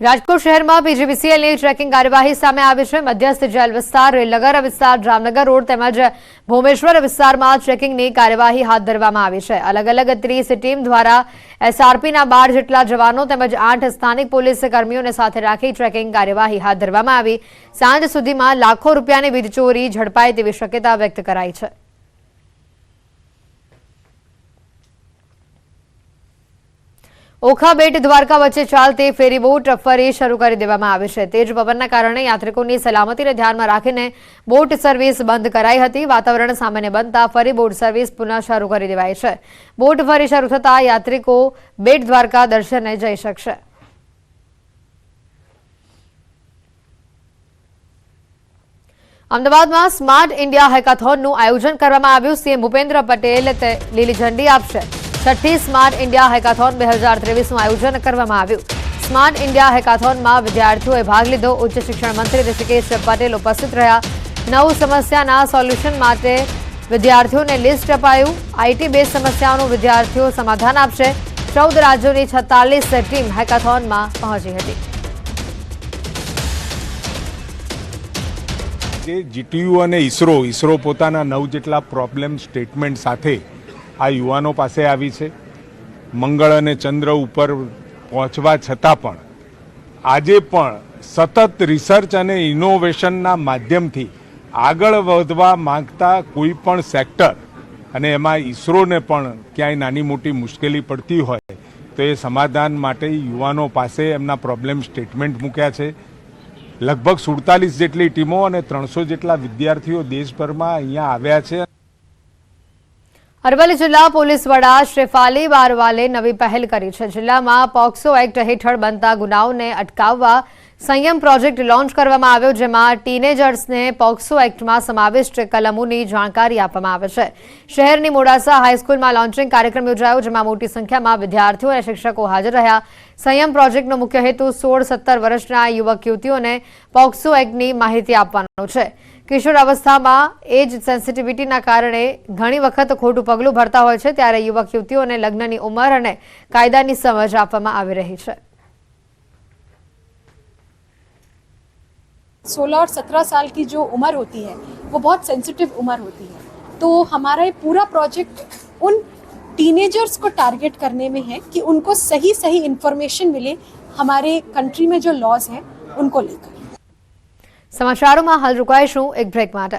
રાજકોટ શહેરમાં બીજીબીસીએલની ટ્રેકિંગ કાર્યવાહી સામે આવી છે. મધ્યસ્થ જેલ વિસ્તાર, રેલનગર વિસ્તાર, જામનગર રોડ તેમજ ભોમેશ્વર વિસ્તારમાં ટ્રેકિંગની કાર્યવાહી હાથ ધરવામાં આવી છે. અલગ અલગ ત્રીસ ટીમ દ્વારા એસઆરપીના બાર જેટલા જવાનો તેમજ આઠ સ્થાનિક પોલીસ કર્મીઓને સાથે રાખી ટ્રેકિંગ કાર્યવાહી હાથ ધરવામાં આવી. સાંજ સુધીમાં લાખો રૂપિયાની વીજ ચોરી ઝડપાય તેવી શક્યતા વ્યક્ત કરાઈ છે. ઓખા બેટ દ્વારકા વચ્ચે ચાલતી ફેરી બોટ ફરી શરૂ કરી દેવામાં આવી છે. તેજ પવનના કારણે યાત્રિકોની સલામતીને ધ્યાનમાં રાખીને બોટ સર્વિસ બંધ કરાઈ હતી. વાતાવરણ સામાન્ય બનતા ફરી બોટ સર્વિસ પુનઃ શરૂ કરી દેવાઈ છે. બોટ ફરી શરૂ થતા યાત્રિકો બેટ દ્વારકા દર્શને જઈ શકશે. અમદાવાદમાં સ્માર્ટ ઇન્ડિયા હેકાથોનનું આયોજન કરવામાં આવ્યું. સીએમ ભૂપેન્દ્ર પટેલ લીલી ઝંડી આપશે. છઠ્ઠી સ્માર્ટ ઇન્ડિયા હેકાથોન બે હજાર ત્રેવીસનું આયોજન કરવામાં આવ્યું. સ્માર્ટ ઇન્ડિયા હેકાથોનમાં વિદ્યાર્થીઓએ ભાગ લીધો. ઉચ્ચ શિક્ષણ મંત્રી ઋષિકેશ પટેલ ઉપસ્થિત રહ્યા. નવ સમસ્યાના સોલ્યુશન માટે વિદ્યાર્થીઓને લિસ્ટ અપાયું. આઈટી બેઝ સમસ્યાઓનું વિદ્યાર્થીઓ સમાધાન આપશે. ચૌદ રાજ્યોની છત્તાલીસ ટીમ હેકાથોનમાં પહોંચી હતી. જે જીટીયુ અને ઇસરો ઇસરો પોતાના નવ જેટલા પ્રોબ્લેમ સ્ટેટમેન્ટ સાથે આ યુવાનો પાસે આવી છે. મંગળ અને ચંદ્ર ઉપર પહોંચવા છતાં પણ આજે પણ સતત રિસર્ચ અને ઇનોવેશનના માધ્યમથી આગળ વધવા માંગતા કોઈ પણ સેક્ટર અને એમાં ઈસરોને પણ ક્યાંય નાની મોટી મુશ્કેલી પડતી હોય તો એ સમાધાન માટે યુવાનો પાસે એમના પ્રોબ્લેમ સ્ટેટમેન્ટ મૂક્યા છે. લગભગ સુડતાલીસ જેટલી ટીમો અને ત્રણસો જેટલા વિદ્યાર્થીઓ દેશભરમાં અહીંયા આવ્યા છે. અરવલ્લી જિલ્લા પોલીસ વડા શ્રેફાલી બારવાલે નવી પહેલ કરી છે. જિલ્લામાં પોક્સો એક્ટ હેઠળ બનતા ગુનાઓને અટકાવવા સંયમ પ્રોજેક્ટ લોન્ચ કરવામાં આવ્યો, જેમાં ટીનેજર્સને પોક્સો એક્ટમાં સમાવિષ્ટ કલમોની જાણકારી આપવામાં આવે છે. શહેરની મોડાસા હાઈસ્કૂલમાં લોન્ચિંગ કાર્યક્રમ યોજાયો, જેમાં મોટી સંખ્યામાં વિદ્યાર્થીઓ અને શિક્ષકો હાજર રહ્યા. સંયમ પ્રોજેક્ટનો મુખ્ય હેતુ સોળ સત્તર વર્ષના યુવક યુવતીઓને પોક્સો એક્ટની માહિતી આપવાનો છે. કિશોર અવસ્થામાં એજ સેન્સિટિવિટીના કારણે ઘણી વખત ખોટું પગલું ભરતા હોય છે, ત્યારે યુવક યુવતીઓને લગ્નની ઉંમર અને કાયદાની સમજ આપવામાં આવી રહી છે. सोलह और सत्रह साल की जो उम्र होती है वो बहुत सेंसिटिव उम्र होती है तो हमारा ये पूरा प्रोजेक्ट उन टीनेजर्स को टारगेट करने में है कि उनको सही सही इन्फॉर्मेशन मिले हमारे कंट्री में जो लॉज हैं उनको लेकर સમાચારોમાં હાલ રોકાઈશું એક બ્રેક માટે